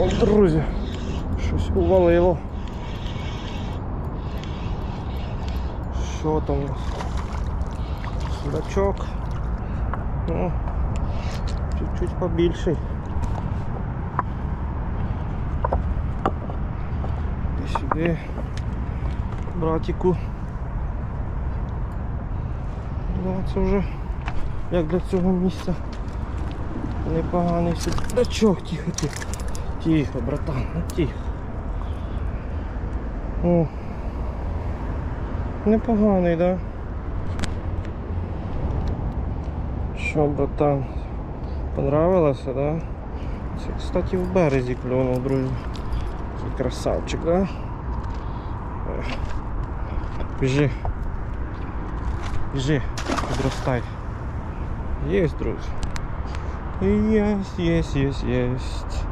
О, друзі, щось увалило. Що там у нас? Судачок. Ну, чуть-чуть побільший. Іди сюди, братику. Ну, це вже як для цього місця непоганий судачок. Тихо, тихо. Тихо, братан, ну тихо. О. Непоганий, да? Що, братан? Понравилося, да? Це, кстати, в березі клюнув, друзі. Такий красавчик, да? Ех. Біжи. Біжи, підростай. Єсть, друзі. Єсть, єсть, єсть, єсть.